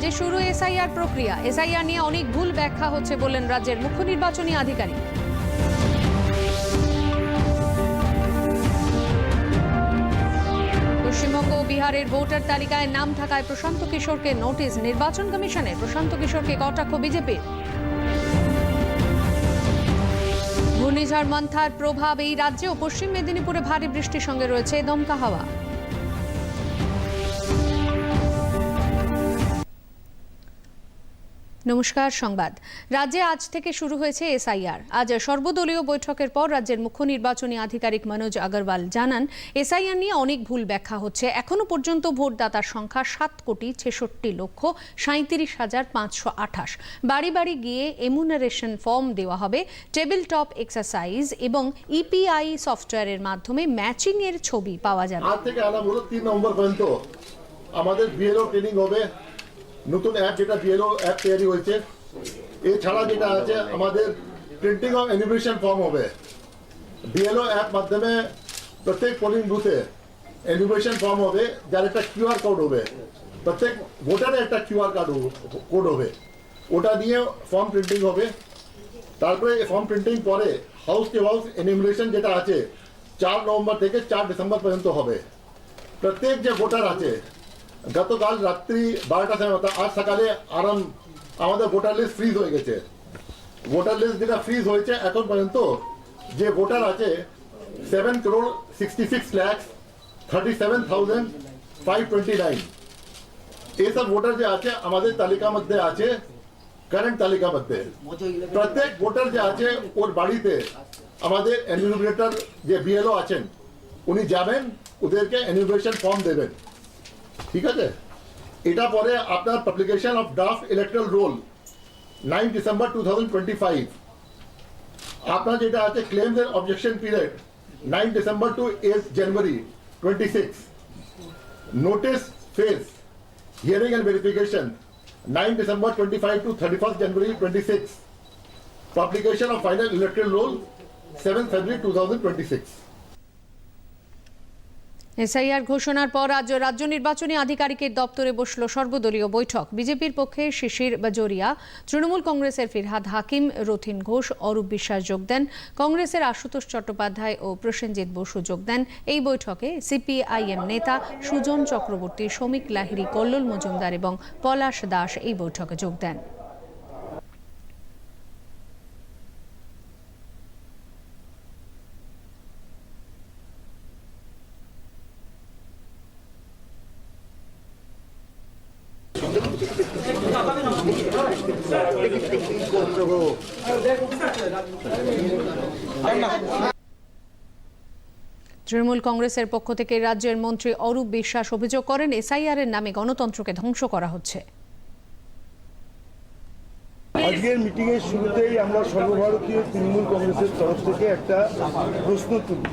রাজ্যে শুরু এসআইআর প্রক্রিয়া। এসআইআর নিয়ে অনেক ভুল ব্যাখ্যা হচ্ছে বললেন রাজ্যের মুখ্য নির্বাচনী আধিকারিক। পশ্চিমবঙ্গ ও বিহারের ভোটার তালিকায় নাম থাকায় প্রশান্ত কিশোরকে নোটিশ, নির্বাচন কমিশনের প্রশান্ত কিশোরকে কটাক্ষ বিজেপির ঘূর্ণিঝড়, মন্থার প্রভাব এই রাজ্যে ও পশ্চিম মেদিনীপুরে ভারী বৃষ্টির সঙ্গে রয়েছে দমকা হাওয়া। নমস্কার, সংবাদ। রাজ্যে আজ থেকে শুরু হয়েছে এসআইআর। আজ সর্বদলীয় বৈঠকের পর রাজ্যের মুখ্য নির্বাচনী আধিকারিক মনোজ আগরওয়াল জানান, এসআইআর নিয়ে অনেক ভুল ব্যাখ্যা হচ্ছে। এখনও পর্যন্ত ভোটদাতার সংখ্যা সাত কোটি ছেষট্টি লক্ষ সাঁত্রিশ হাজার পাঁচশো আঠাশ। বাড়ি বাড়ি গিয়ে এমুনারেশন ফর্ম দেওয়া হবে, টেবিল টপ এক্সারসাইজ এবং ইপিআই সফটওয়্যারের মাধ্যমে ম্যাচিং এর ছবি পাওয়া যাবে। আমাদের বিএলও ট্রেনিং হবে নতুন অ্যাপ যেটা বিএলও অ্যাপ তৈরি হয়েছে, এছাড়া যেটা আছে, আমাদের প্রিন্টিং অফ এনিমেশন ফর্ম হবে। বিএলও অ্যাপ মাধ্যমে প্রত্যেক পোলিং বুথে এনিমেশন ফর্ম হবে, যার একটা কিউআর কোড হবে। প্রত্যেক ভোটারের একটা কিউআর কার্ড কোড হবে। ওটা দিয়ে ফর্ম প্রিন্টিং হবে। তারপরে ফর্ম প্রিন্টিং পরে হাউস টু হাউস এনিমিনেশন যেটা আছে, চার নভেম্বর থেকে চার ডিসেম্বর পর্যন্ত হবে। প্রত্যেক যে ভোটার আছে গতকাল রাত্রি বারোটা সময় আজ সকালে আরাম, আমাদের ভোটার লিস্ট ফ্রিজ হয়ে গেছে। ভোটার লিস্ট যেটা ফ্রিজ হয়েছে এখন পর্যন্ত যে ভোটার আছে seven crore sixty six lakhs thirty seven thousand five twenty nine এইসব ভোটার যে আছে, আমাদের তালিকা মধ্যে আছে কারেন্ট তালিকা মধ্যে। প্রত্যেক ভোটার যে আছে, ওর বাড়িতে আমাদের এনিউমিনেটর যে বিএলও আছেন, উনি যাবেন, ওদেরকে এনিউমিনেশন ফর্ম দেবেন। ঠিক আছে এটা পরে আপনার publication of draft electoral roll nine December two thousand twenty five আপনার যেটা আছে claims and objection period nine December to eight January twenty six notice phase, hearing and verification, 9 December 25 to 31st January 26. Publication of final electoral roll, 7 February 2026. SIR ঘোষণার পর রাজ্য রাজ্য নির্বাচনী আধিকারিকের দপ্তরে বসল সর্বদলীয় বৈঠক। বিজেপির পক্ষে শিশির বাজোরিয়া, তৃণমূল কংগ্রেসের ফিরহাদ হাকিম, রথিন ঘোষ, অরূপ বিশ্বাস যোগ দেন। কংগ্রেসের আশুতোষ চট্টোপাধ্যায় ও প্রসেনজিৎ বসু যোগ দেন। এই বৈঠকে সিপিআইএম নেতা সুজন চক্রবর্তী, শ্রমিক লাহিড়ী, কল্লোল মজুমদার এবং পলাশ দাস এই বৈঠকে যোগ দেন। তৃণমূল কংগ্রেসের পক্ষ থেকে রাজ্যের মন্ত্রী অরূপ বিশ্বাস অভিযোগ করেন, এসআইআর এর নামে গণতন্ত্রকে ধ্বংস করা হচ্ছে। আজকের মিটিংয়ের শুরুতেই আমরা সর্বভারতীয় তৃণমূল কংগ্রেসের তরফ থেকে একটা প্রশ্ন তুলি।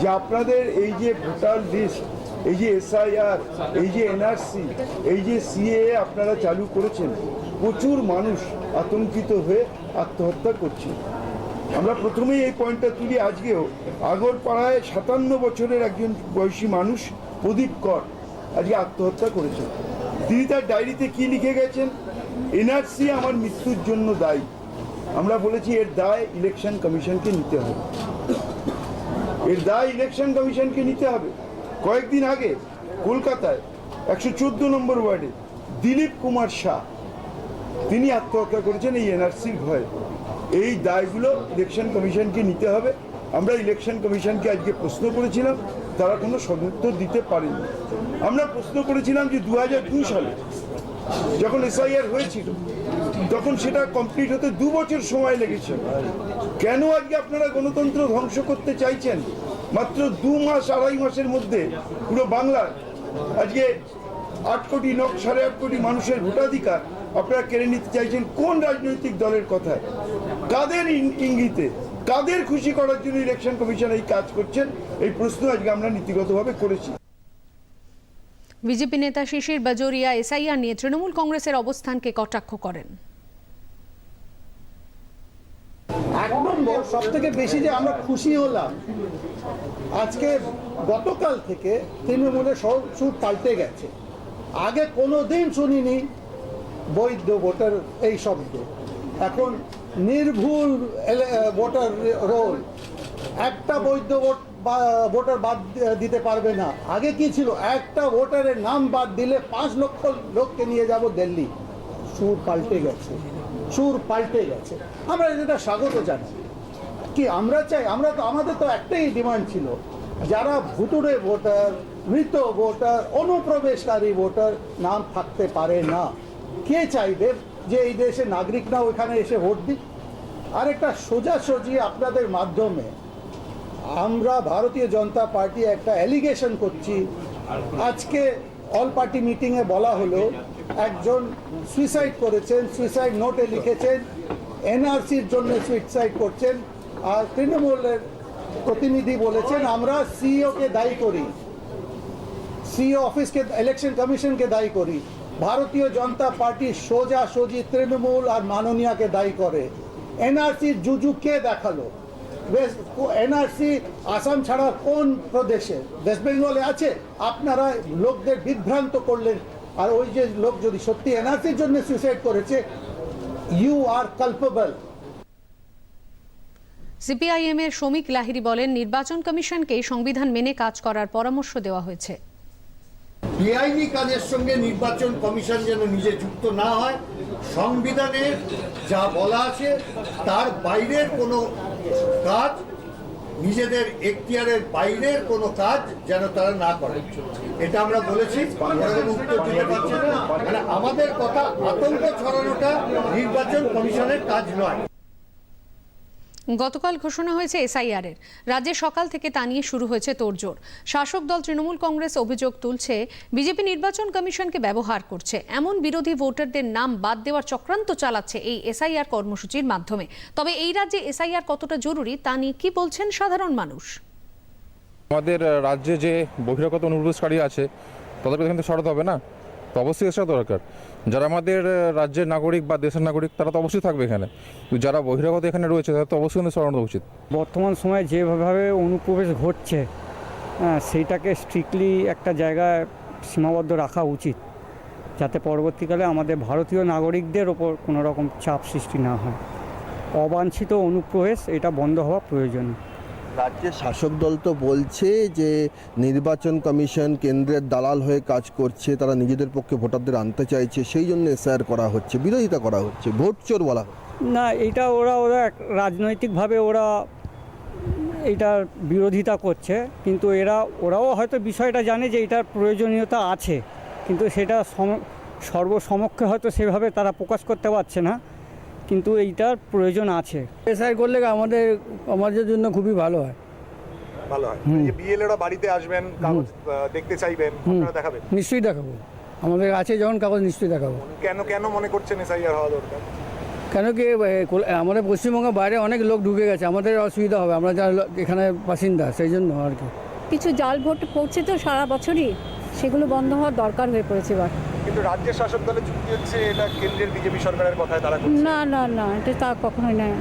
যে আপনাদের এই যে ভোটার লিস্ট, এই যে এসআইআর, এই যে এনআরসি, এই যে সিএ আপনারা চালু করেছেন, প্রচুর মানুষ আতঙ্কিত হয়ে আত্মহত্যা করছে। আমরা প্রথমেই এই পয়েন্টটা তুলি আজকেও। আগরপাড়ায় সাতান্ন বছরের একজন বয়সী মানুষ, প্রদীপ কর, আজকে আত্মহত্যা করেছেন। তিনি তার ডায়েরিতে কি লিখে গেছেন? এনআরসি আমার মৃত্যুর জন্য দায়ী। আমরা বলেছি এর দায় ইলেকশন কমিশনকে নিতে হবে। এর দায় ইলেকশন কমিশনকে নিতে হবে। কয়েকদিন আগে কলকাতায় একশো চোদ্দ নম্বর ওয়ার্ডে দিলীপ কুমার শাহ, তিনি আত্মহত্যা করেছেন এই এনআরসির ভয়ে। এই দায়গুলো ইলেকশন কমিশনকে নিতে হবে। আমরা ইলেকশন কমিশনকে আজকে প্রশ্ন করেছিলাম, তারা কোনো সদুত্তর দিতে পারেনি। আমরা প্রশ্ন করেছিলাম যে দু সালে যখন এসআইআর হয়েছিল, তখন সেটা কমপ্লিট হতে দু বছর সময় লেগেছিল কেন আজকে আপনারা গণতন্ত্র ধ্বংস করতে চাইছেন? মাত্র দু মাস, আড়াই মাসের মধ্যে পুরো বাংলার আজকে আট কোটি ন সাড়ে আট কোটি মানুষের ভোটাধিকার আপনারা কেড়ে নিতে চাইছেন কোন রাজনৈতিক দলের কথায় কাদের ইঙ্গিতে? কাদের খুশি করার জন্য ইলেকশন কমিশন এই কাজ করছেন? এই প্রশ্ন আজকে আমরা নীতিগতভাবে করেছি। বিজেপি নেতা শিশির বাজোরিয়া এসআইআর নিয়ে তৃণমূল কংগ্রেসের অবস্থানকে কটাক্ষ করেন। একদম সব থেকে বেশি যে আমরা খুশি হলাম আজকে গতকাল থেকে তৃণমূলের সব সুর পাল্টে গেছে। আগে কোনো দিন শুনিনি বৈধ ভোটার এই শব্দ। এখন নির্ভুল ভোটার রোল। একটা বৈধ ভোট ভোটার বাদ দিতে পারবে না। আগে কি ছিল? একটা ভোটারের নাম বাদ দিলে পাঁচ লক্ষ লোককে নিয়ে যাব দিল্লি। সুর পাল্টে গেছে। সুর পাল্টে গেছে। আমরা এটা স্বাগত জানাই। কি আমরা চাই? আমরা তো আমাদের তো একটাই ডিমান্ড ছিল। যারা ভুতুরে ভোটার, মৃত ভোটার, অনুপ্রবেশকারী ভোটার নাম থাকতে পারে না। কে চাইবে যে এই দেশের নাগরিকরা ওইখানে এসে ভোট দিক? আর একটা সোজাসুজি আপনাদের মাধ্যমে আমরা ভারতীয় জনতা পার্টি একটা অ্যালিগেশন করছি। আজকে অল পার্টি মিটিংয়ে বলা হলো, একজন সুইসাইড করেছেন সুইসাইড নোটে লিখেছেন এনআরসির জন্য সুইসাইড করছেন, আর তৃণমূলের প্রতিনিধি বলেছেন, আমরা সিইওকে দায়ী করি সিইও অফিসকে ইলেকশন কমিশনকে দায়ী করি। ভারতীয় জনতা পার্টি সোজা সোজি তৃণমূল আর মাননীয়াকে দায়ী করে। এনআরসির জুজু কে দেখাল? এনআরসি আসাম ছাড়া কোন প্রদেশে? ওয়েস্ট বেঙ্গলে আছে? আপনারা লোকদের বিভ্রান্ত করলেন। আর ওই যে লোক যদি সত্যি এনআরসির জন্য সুইসাইড করেছে ইউ আর কালপেবল সিপিআইএম এর শ্রমিক লাহিরি বলেন, নির্বাচন কমিশনকে সংবিধান মেনে কাজ করার পরামর্শ দেওয়া হয়েছে। বেআইনি কাজের সঙ্গে নির্বাচন কমিশন যেন নিজে যুক্ত না হয়, সংবিধানে যা বলা আছে, তার বাইরের কোনো কাজ, নিজেদের এখতিয়ারের বাইরের কোনো কাজ যেন তারা না করে। এটা আমরা বলেছি উত্তর দিতে পারছে না। মানে আমাদের কথা আতঙ্ক ছড়ানোটা নির্বাচন কমিশনের কাজ নয়। গতকাল ঘোষণা হয়েছে এসআইআর এর রাজ্যে সকাল থেকে তা নিয়ে শুরু হয়েছে তোড়জোড়। শাসক দল তৃণমূল কংগ্রেস অভিযোগ তুলছে, বিজেপি নির্বাচন কমিশনকে ব্যবহার করছে। এমন বিরোধী ভোটারদের নাম বাদ দেওয়ার চক্রান্ত চালাচ্ছে এই এসআইআর কর্মসূচির মাধ্যমে। তবে এই রাজ্যে এসআইআর কতটা জরুরি, তা নিয়ে কি বলছেন সাধারণ মানুষ? আমাদের রাজ্যে যে বহিরাগত অনুপ্রবেশকারী আছে, তাদেরকে এখান থেকে সরাতে হবে না? তো অবশ্যই এসা দরকার। যারা আমাদের রাজ্যের নাগরিক বা দেশের নাগরিক তারা তো অবশ্যই থাকবে এখানে। যারা বহিরাগত এখানে রয়েছে তাদের তো অবশ্যই সরানো উচিত। বর্তমান সময়ে যেভাবে অনুপ্রবেশ ঘটছে হ্যাঁ, সেইটাকে স্ট্রিক্টলি একটা জায়গায় সীমাবদ্ধ রাখা উচিত যাতে পরবর্তীকালে আমাদের ভারতীয় নাগরিকদের ওপর কোনো রকম চাপ সৃষ্টি না হয়। অবাঞ্ছিত অনুপ্রবেশ এটা বন্ধ হওয়া প্রয়োজন। রাজ্যের শাসক দল তো বলছে যে নির্বাচন কমিশন কেন্দ্রের দালাল হয়ে কাজ করছে, তারা নিজেদের পক্ষে ভোটারদের আনতে চাইছে, সেই জন্য এসআর করা হচ্ছে, বিরোধিতা করা হচ্ছে, ভোট চোর বলা না, এটা ওরা ওরা রাজনৈতিকভাবে ওরা এটার বিরোধিতা করছে, কিন্তু এরা, ওরাও হয়তো বিষয়টা জানে যে এটার প্রয়োজনীয়তা আছে, কিন্তু সেটা সম- সর্বসমক্ষে হয়তো সেভাবে তারা প্রকাশ করতে পারছে না। কিন্তু এইটার প্রয়োজন আছে। এসআই করলে আমাদের আমাদের জন্য খুবই ভালো হয়। ভালো হয়। বিএলএরা বাড়িতে আসবেন কাগজ দেখতে চাইবেন আপনারা দেখাবেন? নিশ্চয়ই দেখাবো। আমাদের আছে যখন কাগজ নিশ্চয়ই দেখাবো। কেন কেন মনে করছেন এসআইআর হওয়া দরকার? কেন কি আমাদের পশ্চিমবঙ্গের বাইরে অনেক লোক ঢুকে গেছে আমাদের অসুবিধা হবে। আমরা যারা এখানে বাসিন্দা সেই জন্য আর কি। কিছু জাল ভোট পড়ছে তো সারা বছরই? সেগুলো বন্ধ হওয়ার দরকার হয়ে পড়েছে এবার। কিন্তু রাজ্যের শাসক দলের যুক্তি হচ্ছে এটা কেন্দ্রের বিজেপি সরকারের কথায় তারা না না না এটা তা কখনোই নয়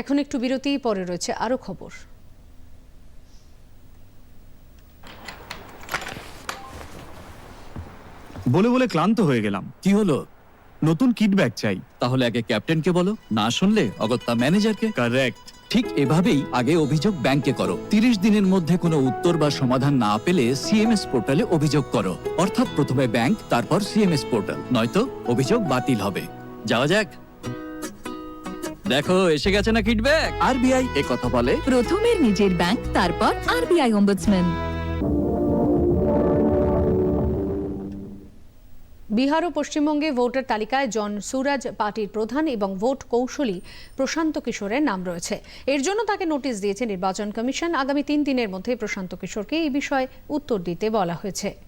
এখন একটু বিরতি পরে রয়েছে আরও খবর। বলে বলে ক্লান্ত হয়ে গেলাম। কি হলো? নতুন কিট ব্যাগ চাই। তাহলে আগে ক্যাপ্টেনকে বলো। না শুনলে অগত্যা ম্যানেজারকে? কারেক্ট। ঠিক এভাবেই আগে অভিযোগ ব্যাংকে করো। তিরিশ দিনের মধ্যে কোনো উত্তর বা সমাধান না পেলে সিএমএস পোর্টালে অভিযোগ করো। অর্থাৎ প্রথমে ব্যাংক তারপর সিএমএস পোর্টাল। নয়তো অভিযোগ বাতিল হবে। যাওয়া যাক। দেখো এসে গেছে না কিডব্যাক আরবিআই এ কথা বলে। প্রথমে নিজের ব্যাংক তারপর আরবিআই অম্বুডসম্যান বিহার ও পশ্চিমবঙ্গে ভোটার তালিকায় জন সুরাজ পার্টির প্রধান এবং ভোট কৌশলী প্রশান্ত কিশোরের নাম রয়েছে। এর জন্য তাকে নোটিশ দিয়েছে নির্বাচন কমিশন। আগামী তিন দিনের মধ্যে প্রশান্ত কিশোরকে এই বিষয়ে উত্তর দিতে বলা হয়েছে।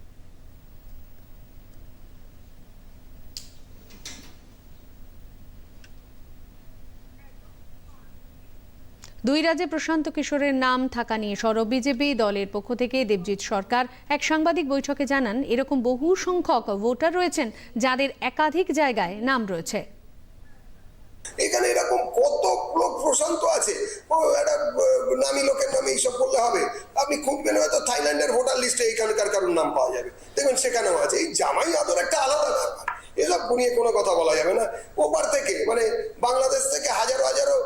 দুই রাজ্যে প্রশান্ত কিশোরের নাম থাকা নিয়ে সরব বিজেপি দলের পক্ষ থেকে দেবজিৎ সরকার এক সাংবাদিক বৈঠকে জানান, এরকম বহু সংখ্যক ভোটার রয়েছেন যাদের একাধিক জায়গায় নাম রয়েছে। এখানে এরকম কত লোক প্রশান্ত আছে? নামি লোকের নামে এইসব করলে হবে। আপনি খুঁজবেন, হয়তো থাইল্যান্ডের ভোটার লিস্টে এখানকার কারোর নাম পাওয়া যাবে। দেখবেন সেখানেও আছে। এই জামাই আদর একটা আলাদা ব্যাপার। এসব নিয়ে কোনো কথা বলা যাবে না। ওপার থেকে মানে বাংলাদেশ থেকে হাজারো হাজারো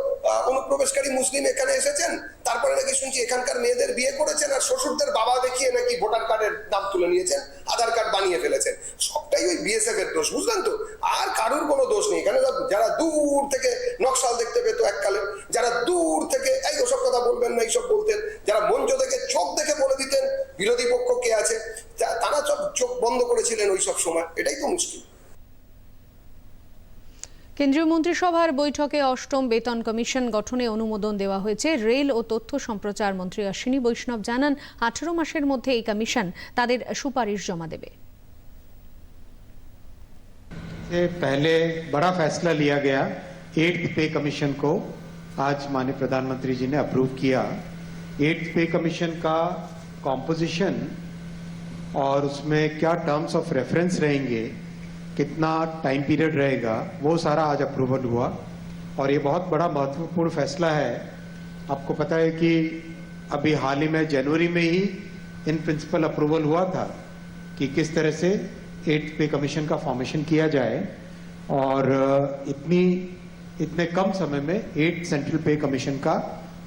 অনুপ্রবেশকারী মুসলিম এখানে এসেছেন। তারপরে নাকি শুনছি এখানকার মেয়েদের বিয়ে করেছেন আর শ্বশুরদের বাবা দেখিয়ে নাকি ভোটার কার্ডের নাম তুলে নিয়েছেন, আধার কার্ড বানিয়ে ফেলেছেন। সবটাই ওই বিএসএফ এর দোষ, বুঝলেন তো? আর কারুর কোনো দোষ নেই। এখানে যারা দূর থেকে নকশাল দেখতে পেত এককালে, যারা দূর থেকে, এই ওসব কথা বলবেন না, এইসব বলতেন। যারা মঞ্চ থেকে চোখ দেখে বলে দিতেন, বিরোধী পক্ষ কে আছে তারা সব চোখ বন্ধ করেছিলেন ওই সব সময়। এটাই তো মুশকিল। কেন্দ্রীয় মন্ত্রিসভার বৈঠকে অষ্টম বেতন কমিশন গঠনে অনুমোদন দেওয়া হয়েছে রেল ও তথ্য সম্প্রচার মন্ত্রী অশ্বিনী বৈষ্ণব জানান আঠারো মাসের মধ্যে এই কমিশন তাদের সুপারিশ জমা দেবে से पहले बड़ा फैसला लिया गया एट्थ पे कमीशन को आज माननीय प्रधानमंत्री जी ने अप्रूव किया एट्थ पे कमीशन का कॉम्पोजिशन और उसमें क्या टर्म्स ऑफ रेफरेंस रहेंगे कितना टाइम पीरियड रहेगा, वो सारा आज अप्रूवल हुआ। और ये बहुत बड़ा महत्वपूर्ण फैसला है। आपको पता है कि अभी हाल ही में जनवरी में ही इन प्रिंसिपल अप्रूवल हुआ था कि किस तरह से एट्थ पे कमीशन का फॉर्मेशन किया जाए। और इतनी, इतने कम समय में एट सेंट्रल पे कमीशन का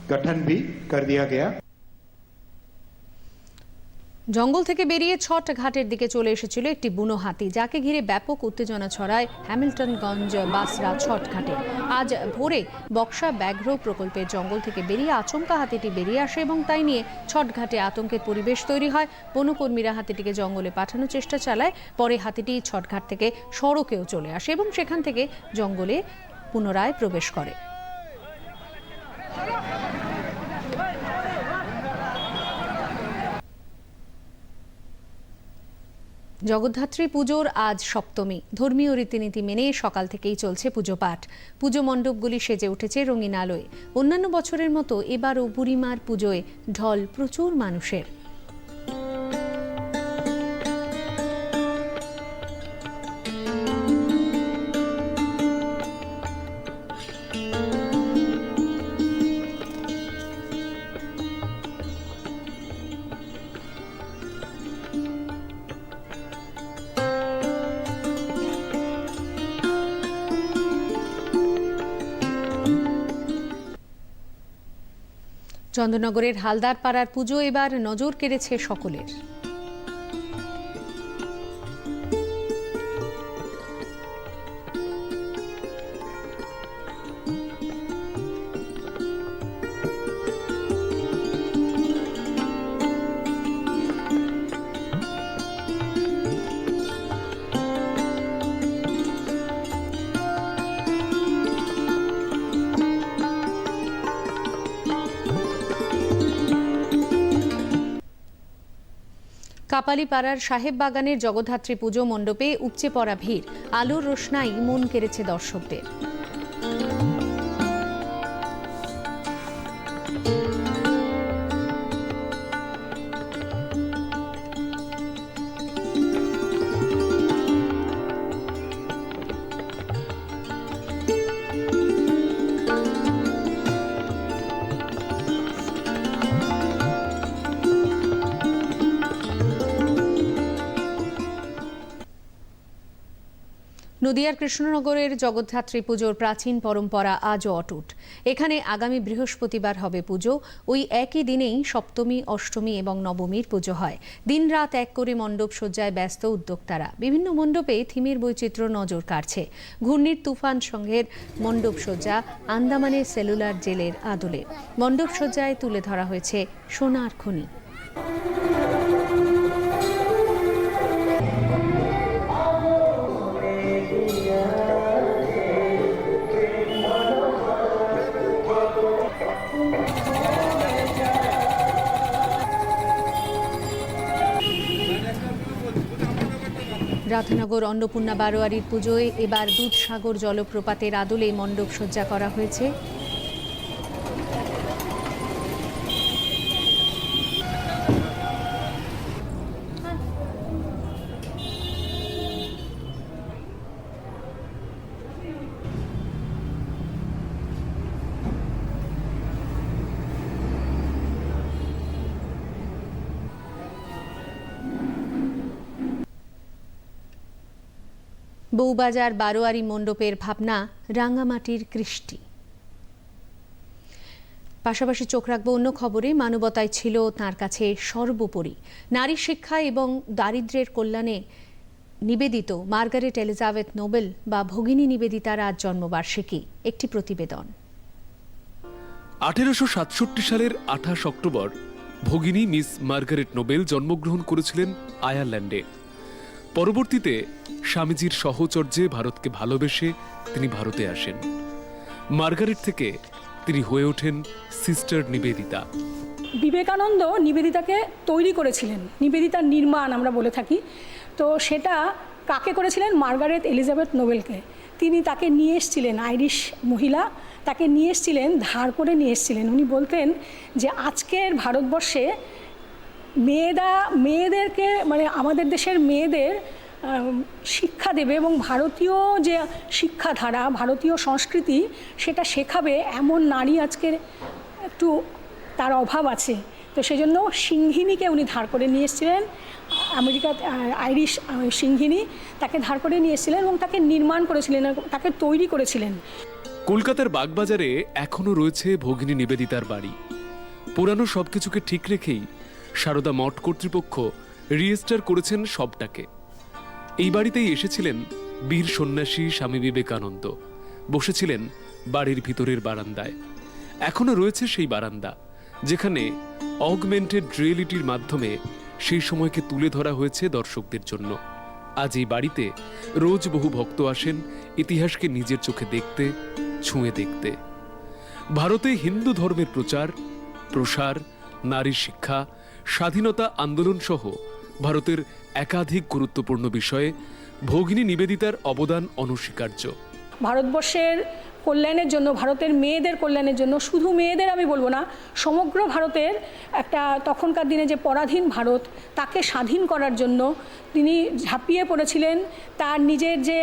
गठन भी कर दिया गया। জঙ্গল থেকে বেরিয়ে ছট ঘাটের দিকে চলে এসেছিল একটি বুনো হাতি, যাকে ঘিরে ব্যাপক উত্তেজনা ছড়ায় হ্যামিল্টনগঞ্জ বাসরা ছট ঘাটে। আজ ভোরে বক্সা ব্যাঘ্র প্রকল্পের জঙ্গল থেকে বেরিয়ে আচমকা হাতিটি বেরিয়ে আসে এবং তাই নিয়ে ছট ঘাটে আতঙ্কের পরিবেশ তৈরি হয়। বনকর্মীরা হাতিটিকে জঙ্গলে পাঠানোর চেষ্টা চালায়, পরে হাতিটি ছটঘাট থেকে সড়কেও চলে আসে এবং সেখান থেকে জঙ্গলে পুনরায় প্রবেশ করে। জগদ্ধাত্রী পুজোর আজ সপ্তমী। ধর্মীয় রীতিনীতি মেনে সকাল থেকেই চলছে পুজো পাঠ পুজো মণ্ডপগুলি সেজে উঠেছে রঙিন আলোয়। অন্যান্য বছরের মতো এবারও বুড়িমার পুজোয় ঢল প্রচুর মানুষের। চন্দননগরের হালদার পাড়ার পুজো এবার নজর কেড়েছে সকলের। কাপালিপাড়ার সাহেব বাগানের জগদ্ধাত্রী পুজো মণ্ডপে উপচে পড়া ভিড়। আলোর রোশনাই মন কেড়েছে দর্শকদের। নদিয়ার কৃষ্ণনগরের জগদ্ধাত্রী পুজোর প্রাচীন পরম্পরা আজও অটুট। এখানে আগামী বৃহস্পতিবার হবে পুজো। ওই একই দিনেই সপ্তমী, অষ্টমী এবং নবমীর পুজো হয়। দিনরাত এক করে মণ্ডপ সজ্জায় ব্যস্ত উদ্যোক্তারা। বিভিন্ন মণ্ডপে থিমের বৈচিত্র্য নজর কাড়ছে। ঘূর্ণির তুফান সংঘের মণ্ডপ সজ্জা আন্দামানের সেলুলার জেলের আদলে। মণ্ডপ সজ্জায় তুলে ধরা হয়েছে সোনার খনি। রাধানগর অন্নপূর্ণা বারোয়ারির পুজোয় এবার দুধসাগর জলপ্রপাতের আদলে মণ্ডপ সজ্জা করা হয়েছে। বউবাজার বারোয়ারি মণ্ডপের ভাবনা রাঙামাটির কৃষ্টি। পাশাপাশি চোখ রাখব অন্য খবরে, মানবতায় ছিল তার কাছে সর্বোপরি। নারী শিক্ষা এবং দারিদ্র্যের কল্যাণে নিবেদিত মার্গারেট এলিজাবেথ নোবেল বা ভগিনী নিবেদিতার আজ জন্মবার্ষিকী, একটি প্রতিবেদন। আঠেরোশো সাতষট্টি সালের আঠাশ অক্টোবর, ভগিনী মিস মার্গারেট নোবেল জন্মগ্রহণ করেছিলেন আয়ারল্যান্ডে। পরবর্তীতে স্বামীজির সহচর্যে ভারতকে ভালোবেসে তিনি ভারতে আসেন। মার্গারেট থেকে তিনি হয়ে ওঠেন সিস্টার নিবেদিতা। বিবেকানন্দ নিবেদিতাকে তৈরি করেছিলেন, নিবেদিতার নির্মাণ আমরা বলে থাকি। তো সেটা কাকে করেছিলেন? মার্গারেট এলিজাবেথ নোবেলকে। তিনি তাকে নিয়ে এসেছিলেন, আইরিশ মহিলা তাকে নিয়ে এসেছিলেন, ধার করে নিয়ে এসেছিলেন। উনি বলতেন যে আজকের ভারতবর্ষে মেয়েরা মেয়েদেরকে মানে আমাদের দেশের মেয়েদের শিক্ষা দেবে এবং ভারতীয় যে শিক্ষাধারা, ভারতীয় সংস্কৃতি, সেটা শেখাবে এমন নারী আজকের একটু তার অভাব আছে। তো সেজন্য সিংহিনীকে উনি ধার করে নিয়ে এসেছিলেন। আমেরিকা আইরিশ সিংহিনী তাকে ধার করে নিয়ে এসেছিলেন এবং তাকে নির্মাণ করেছিলেন, তাকে তৈরি করেছিলেন। কলকাতার বাগবাজারে এখনও রয়েছে ভগিনী নিবেদিতার বাড়ি। পুরানো সবকিছুকে ঠিক রেখেই সারদা মঠ কর্তৃপক্ষ রিয়েস্টার করেছেন সবটাকে। এই বাড়িতেই এসেছিলেন বীর সন্ন্যাসী স্বামী বিবেকানন্দ। বসেছিলেন বাড়ির ভিতরের বারান্দায়। এখনও রয়েছে সেই বারান্দা, যেখানে অগমেন্টেড রিয়েলিটির মাধ্যমে সেই সময়কে তুলে ধরা হয়েছে দর্শকদের জন্য। আজ এই বাড়িতে রোজ বহু ভক্ত আসেন ইতিহাসকে নিজের চোখে দেখতে, ছুঁয়ে দেখতে। ভারতে হিন্দু ধর্মের প্রচার, প্রসার, নারী শিক্ষা, স্বাধীনতা আন্দোলন সহ ভারতের একাধিক গুরুত্বপূর্ণ বিষয়ে ভগিনী নিবেদিতার অবদান অনস্বীকার্য। ভারতবর্ষের কল্যাণের জন্য, ভারতের মেয়েদের কল্যাণের জন্য শুধু মেয়েদের আমি বলব না, সমগ্র ভারতের একটা তখনকার দিনে যে পরাধীন ভারত, তাকে স্বাধীন করার জন্য তিনি ঝাঁপিয়ে পড়েছিলেন। তার নিজের যে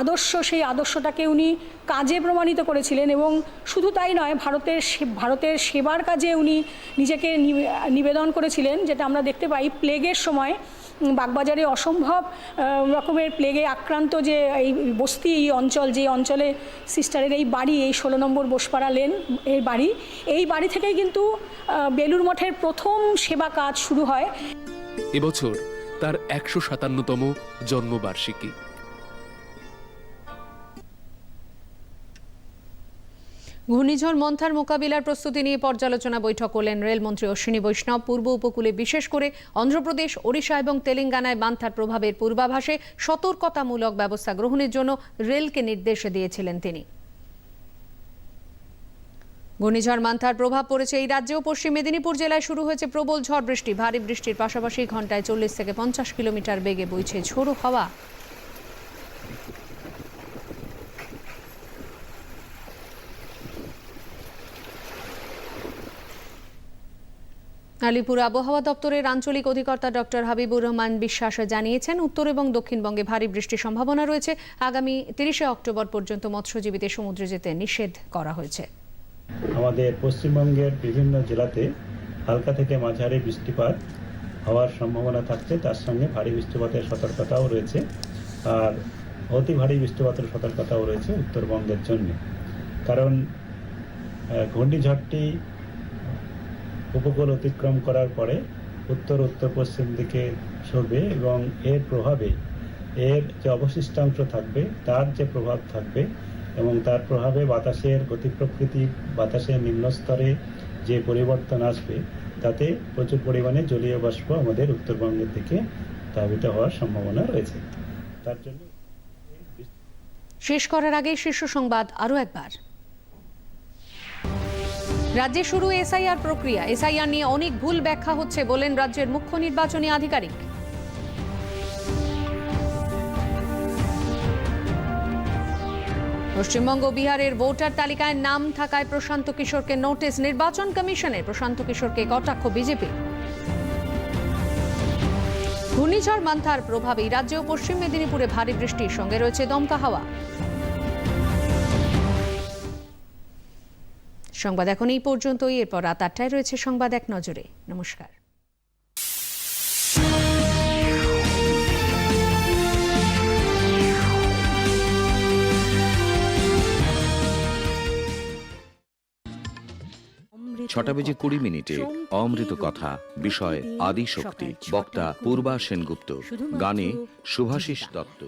আদর্শ, সেই আদর্শটাকে উনি কাজে প্রমাণিত করেছিলেন এবং শুধু তাই নয়, ভারতের ভারতের সেবার কাজে উনি নিজেকে নিবেদন করেছিলেন, যেটা আমরা দেখতে পাই প্লেগের সময়। বাগবাজারে অসম্ভব রকমের প্লেগে আক্রান্ত যে এই বস্তি, এই অঞ্চল, যে অঞ্চলে সিস্টারের এই বাড়ি, এই ষোলো নম্বর বোসপাড়া লেন এই বাড়ি এই বাড়ি থেকেই কিন্তু বেলুর মঠের প্রথম সেবা কাজ শুরু হয়। এবছর তার একশো সাতান্নতম জন্মবার্ষিকী। ঘূর্ণিঝড় মন্থার মোকাবিলার প্রস্তুতি নিয়ে পর্যালোচনা বৈঠক করলেন রেলমন্ত্রী অশ্বিনী বৈষ্ণব। পূর্ব উপকূলে বিশেষ করে অন্ধ্রপ্রদেশ, ওড়িশা এবং তেলেঙ্গানায় মান্থার প্রভাবের পূর্বাভাসে সতর্কতামূলক ব্যবস্থা গ্রহণের জন্য রেলকে নির্দেশ দিয়েছিলেন তিনি। ঘূর্ণিঝড় মান্থার প্রভাব পড়েছে এই রাজ্যেও পশ্চিম মেদিনীপুর জেলায় শুরু হয়েছে প্রবল ঝড় বৃষ্টি। ভারী বৃষ্টির পাশাপাশি ঘন্টায় চল্লিশ থেকে পঞ্চাশ কিলোমিটার বেগে বইছে ঝোড়ো হাওয়া। আলিপুর আবহাওয়া দপ্তরের আঞ্চলিক অধিকর্তা ডক্টর হাবিবুর রহমান বিশ্বাস জানিয়েছেন, উত্তর এবং দক্ষিণবঙ্গে ভারী বৃষ্টির সম্ভাবনা রয়েছে। আগামী তিরিশে অক্টোবর পর্যন্ত মৎস্যজীবীদের সমুদ্রে যেতে নিষেধ করা হয়েছে। আমাদের পশ্চিমবঙ্গের বিভিন্ন জেলাতে হালকা থেকে মাঝারি বৃষ্টিপাত হওয়ার সম্ভাবনা থাকছে। তার সঙ্গে ভারী বৃষ্টিপাতের সতর্কতাও রয়েছে আর অতি ভারী বৃষ্টিপাতের সতর্কতাও রয়েছে উত্তরবঙ্গের জন্য। কারণ ঘূর্ণিঝড়টি উপকূল অতিক্রম করার পরে উত্তর উত্তর, পশ্চিম দিকে সরবে এবং এর প্রভাবে এর যে অবশিষ্টাংশ থাকবে, তার যে প্রভাব থাকবে এবং তার প্রভাবে বাতাসের গতি প্রকৃতি, বাতাসের নিম্নস্তরে যে পরিবর্তন আসবে, তাতে প্রচুর পরিমাণে জলীয় বাষ্প আমাদের উত্তরবঙ্গের দিকে ধাবিত হওয়ার সম্ভাবনা রয়েছে। তার জন্য শেষ করার আগে শীর্ষ সংবাদ আরও একবার। রাজ্যে শুরু এসআইআর প্রক্রিয়া। এসআইআর নিয়ে অনেক ভুল ব্যাখ্যা হচ্ছে বলেন রাজ্যের মুখ্য নির্বাচনী আধিকারিক। পশ্চিমবঙ্গ বিহারের ভোটার তালিকায় নাম থাকায় প্রশান্ত কিশোরকে নোটিশ, নির্বাচন কমিশনের প্রশান্ত কিশোরকে কটাক্ষ বিজেপি। ঘূর্ণিঝড় মান্থার প্রভাবে রাজ্যে ও পশ্চিম মেদিনীপুরে ভারী বৃষ্টির সঙ্গে রয়েছে দমকা হাওয়া। সংবাদ এখন এই পর্যন্তই। এরপর রাত আটটায় রয়েছে সংবাদ এক নজরে। নমস্কার। ছটা বেজে কুড়ি মিনিটে অমৃত কথা, বিষয় আদি শক্তি বক্তা পূর্বা সেনগুপ্ত, গানে শুভাশিস দত্ত।